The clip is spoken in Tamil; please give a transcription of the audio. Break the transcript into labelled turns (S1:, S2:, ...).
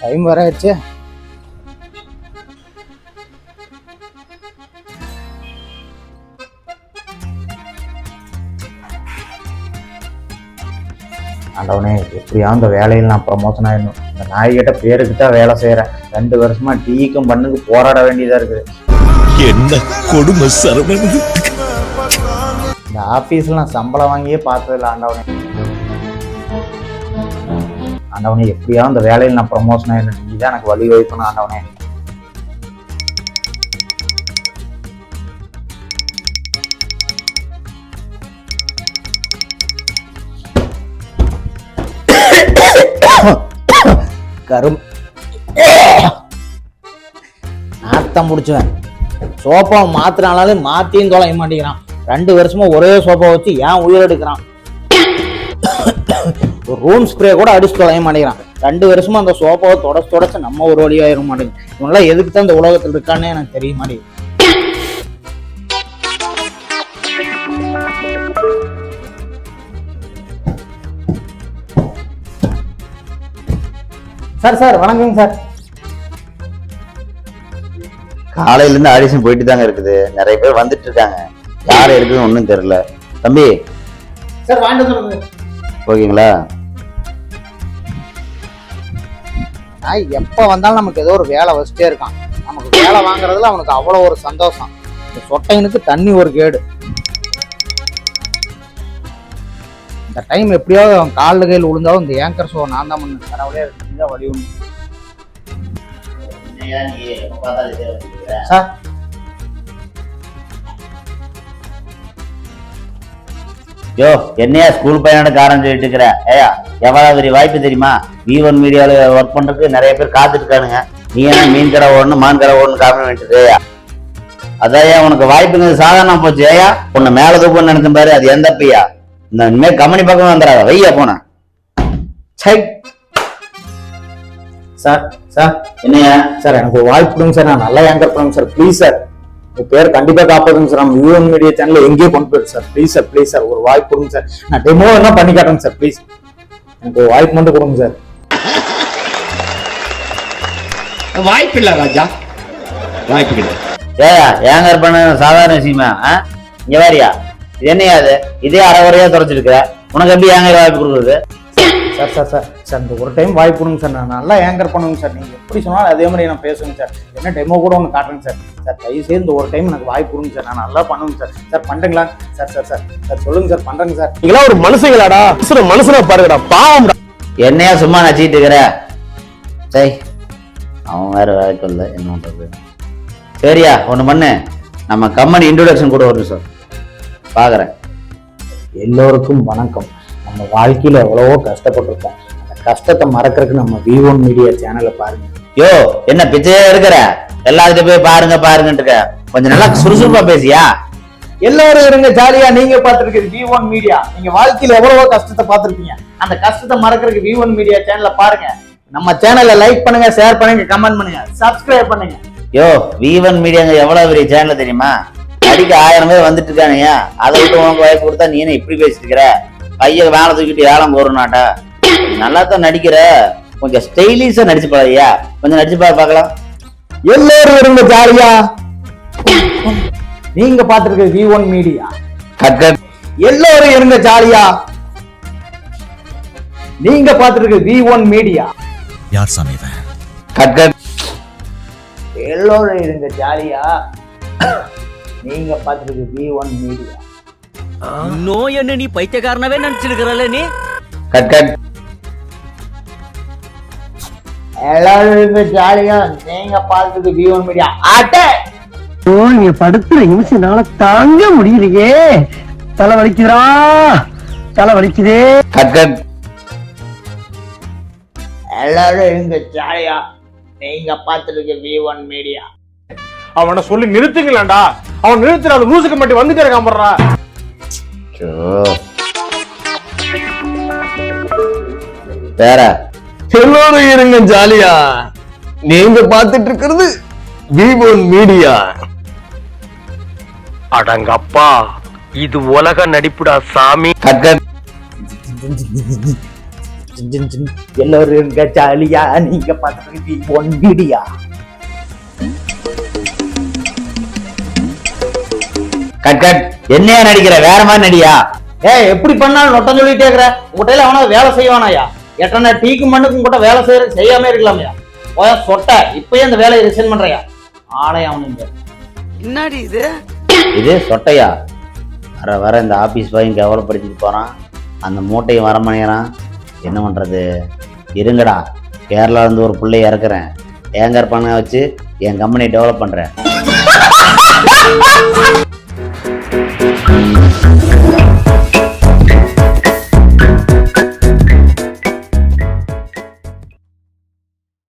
S1: டைம் வர ஆயிடுச்சு. ஆண்டவனே எப்படியா அந்த வேலையில் நான் ப்ரமோஷன் ஆயிடணும். இந்த நாய்கிட்ட பேருக்கு தான் வேலை செய்கிறேன் ரெண்டு வருஷமா டீக்கும் பண்ணுக்கு போராட வேண்டியதா இருக்குது.
S2: என்ன கொடுமை சரவணன்?
S1: இந்த ஆஃபீஸில் நான் சம்பளம் வாங்கியே பார்த்ததில்ல ஆண்டவனே. ஆண்டவனே எப்படியா அந்த வேலையில் நான் ப்ரமோஷன் ஆயிடணும் நீ தான் எனக்கு வழி வைக்கணும் ஆண்டவனே. கரும். நாத்தம் முடிச்சுவேன் சோஃபா மாத்தினாலும் மாத்தியும் தொலைய மாட்டேங்கிறான். ரெண்டு வருஷமா ஒரே சோப்பா வச்சு ஏன் உயிர் எடுக்கிறான்? ஒரு ரூம் ஸ்ப்ரே கூட அடிச்சு தொலைய மாட்டேங்கிறான். ரெண்டு வருஷமா அந்த சோஃபாவை தொடச்சு தொடச்சு நம்ம ஒரு வழியாயிர மாட்டேங்குது. இவனெல்லாம் எதுக்கு தான் இந்த உலகத்தில் இருக்கான்னு எனக்கு தெரிய மாட்டேங்குது. சார் சார் வணக்கங்க சார்.
S3: காலையில இருந்து ஆடிஷன் போயிட்டு தாங்க இருக்குது. நிறைய பேர் வந்துட்டு இருக்காங்க யார் இருக்குன்னு ஒன்றும் தெரியல தம்பி.
S1: சார் வாங்கிட்டு
S3: ஓகேங்களா?
S1: நான் எப்போ வந்தாலும் நமக்கு ஏதோ ஒரு வேலை வச்சுட்டே இருக்கான். நமக்கு வேலை வாங்குறதுல அவனுக்கு அவ்வளோ ஒரு சந்தோஷம். இந்த சொட்டையனுக்கு தண்ணி ஒரு கேடு. இந்த டைம் எப்படியாவது அவன் காலில் கையில் விழுந்தாலும் இந்த ஏங்கர் ஷோ நான் தான் பண்ணேன். கடவுளே வழி ஒன்று சார்?
S3: யோ என்னையா ஸ்கூல் பையனோட காரணம் சொல்லிட்டு இருக்கிற ஏயா எவ்வளவு பெரிய வாய்ப்பு தெரியுமா? வி ஒன் மீடியாவில் ஒர்க் பண்றதுக்கு நிறைய பேர் காத்துட்டு இருக்கானுங்க நீ என்ன மீன் கடை ஓடணும் மான் கடை ஓடணும் காரணம் வேண்டியது அதையா உனக்கு வாய்ப்புங்கிறது சாதாரணம் போச்சு ஏயா? உன்னை மேலே தூக்கம் நினைக்கும் பாரு அது எந்த பையா இந்த இனிமேல் கம்பெனி பக்கம் வந்துடாத வையா போன. சை.
S1: சார் சார்
S3: என்னையா?
S1: சார் எனக்கு ஒரு வாய்ப்பு கொடுங்க சார். நான் நல்லா ஏங்கர் பண்ணுங்க சார். Please sir. உங்க பேர் கண்டிப்பா காப்பாதுங்க சார் நம்ம யூஎன் மீடியா சேனல்ல எங்கேயோ கொண்டு போயிரு sir please sir please sir ஒரு வாய்ப்பு கொடுங்க சார் நான் டெமோ என்ன பண்ணி காட்டுறேங்க சார் ப்ளீஸ் எனக்கு ஒரு வாய்ப்பு மட்டும் கொடுங்க சார்
S2: வாய்ப்பில்லை ராஜா. வாய்ப்பு கிடையாது.
S3: ஏயா ஏங்கர் பண்ண சாதாரண விஷயமா? இங்க வேறியா இது என்னையா அது இதே அரைவரையா தொலைச்சிருக்க உனக்கு எப்படி ஏங்கர் வாய்ப்பு கொடுக்குறது?
S1: சார் சார் சார் சார் இந்த ஒரு டைம் வாய்ப்பு கொடுங்க சார். நான் நல்லா ஏங்கர் பண்ணுங்க சார். நீங்க எப்படி சொன்னாலும் அதே மாதிரி நான் பேசுவேங்க சார். என்ன டெமோ கூட ஒன்று காட்டுறேங்க சார். சார் தயவு செய்து இந்த ஒரு டைம் எனக்கு வாய்ப்பு கொடுங்க சார். நான் நல்லா பண்ணுவேங்க சார். சார் பண்றீங்களா? Sir sir sir. சார் சொல்லுங்க சார் பண்றேங்க சார்.
S4: நீங்களா ஒரு மனுஷங்களாடா. மனுஷன மனுஷனா பாருங்கடா. பாவம்டா.
S3: என்னையா சும்மா நச்சிட்டு இருக்கிற? சரி அவன் வேற வேலைக்கு இல்லை என்ன பண்றது? சரியா ஒண்ணு பண்ணு. நம்ம கம்பெனி இன்ட்ரோடக்ஷன் கூட ஒரு சார். பாக்குறேன்.
S1: எல்லோருக்கும் வணக்கம். நம்ம வாழ்க்கையில எவ்வளவோ கஷ்டப்பட்டிருக்கோம். அந்த கஷ்டத்தை மறக்கறதுக்கு நம்ம வி ஒன் மீடியா சேனலை பாருங்க.
S3: யோ என்ன பிச்சையே இருக்கிற? எல்லாத்துக்கும் போய் பாருங்க பாருங்கன்ட்டு இருக்க. கொஞ்சம் நல்லா சுறுசுறுப்பா பேசியா?
S1: எல்லாரும் இருங்க ஜாலியா நீங்க பார்த்திருக்கிறது வி ஒன் மீடியா நீங்க வாழ்க்கையில எவ்வளவோ கஷ்டத்தை பார்த்திருப்பீங்க. அந்த கஷ்டத்தை மறக்கறதுக்கு வி ஒன் மீடியா சேனலை பாருங்க. நம்ம சேனலை லைக் பண்ணுங்க ஷேர் பண்ணுங்க கமெண்ட் பண்ணுங்க சப்ஸ்கிரைப் பண்ணுங்க.
S3: யோ வீவன் மீடியாங்க எவ்வளவு பெரிய சேனல் தெரியுமா? அடிக்க ஆயிரம் பேர் வந்துட்டு இருக்கானுங்க. அதை விட்டு உனக்கு வாய்ப்பு கொடுத்தா நீ என்ன இப்படி பேசிட்டு இருக்கிற பையன் வேலை தூக்கிட்டு ஏலம் போறனாட்டா? நல்லா தான் நடிக்கிற. கொஞ்சம் ஸ்டைலிஷா நடிச்சு பாருயா கொஞ்சம் நடிச்சு பாரு பார்க்கலாம்.
S1: எல்லாரும் இருங்க ஜாலியா நீங்க பார்த்திருக்கிறது V one media
S3: cut cut
S1: எல்லாரும் இருங்க ஜாலியா. நீங்க பார்த்திருக்கிறது வி ஒன் மீடியா
S2: யார் சாமி இவன்?
S3: கட் கட்
S1: எல்லோரும் இருங்க ஜாலியா. நீங்க பார்த்திருக்கிறது வி ஒன் மீடியா
S5: இன்னும் என்ன நீ பைத்தியக்காரனவே நினைச்சிருக்கிறல்ல நீ?
S3: கட் கட்
S1: எல்லாரும் ஜாலியா நீங்க பார்த்திருக்கிறது வி ஒன் மீடியா அட்டை
S4: ஓ நீங்க படுத்துற நிமிஷம்னால தாங்க முடியலையே. தலை வலிக்குதுடா. தலை வலிக்குதே.
S3: கட் கட்
S1: எல்லாரும் இருங்க ஜாலியா நீங்க வி ஒன் மீடியா
S4: அவனை சொல்லி நிறுத்துங்களேன்டா. அவன் நிறுத்துற அந்த லூசுக்கு மட்டும் வந்துட்டே இருக்கான் போடுறா
S3: வேற.
S4: எல்லோரும் இருங்க ஜாலியா. நீங்க பார்த்துட்டு இருக்கிறது விவோன் மீடியா. அடங்கப்பா இது உலக நடிப்புடா சாமி.
S1: எல்லாரும் இங்க ஜாலியா. நீங்க பார்த்துட்டு ஒன் வீடியா
S3: கட் கட். என்னையா நடிக்கிற? வேற மாதிரி நடியா?
S1: ஏய் எப்படி பண்ணாலும் நொட்டம் சொல்லிட்டே இருக்கிற உங்கள்கிட்ட அவனா வேலை செய்வானாயா? எட்டனா டீக்கு மண்ணுக்கும் கூட வேலை செய்யற செய்யாம இருக்கலாமையா போயா சொட்ட. இப்பயே அந்த வேலையை ரிசைன் பண்றியா? ஆளே அவனுங்க
S3: இது? சொட்டையா? வர வர இந்த ஆபீஸ் பையன் கேவலப்படுத்திட்டு போறான்? அந்த மூட்டையும் வர மணியறான் என்ன பண்றது? இருங்கடா. கேரளா இருந்து ஒரு பிள்ளைய இறக்குறேன். ஏங்கர் பண்ண வச்சு என் கம்பெனி டெவலப் பண்றேன்.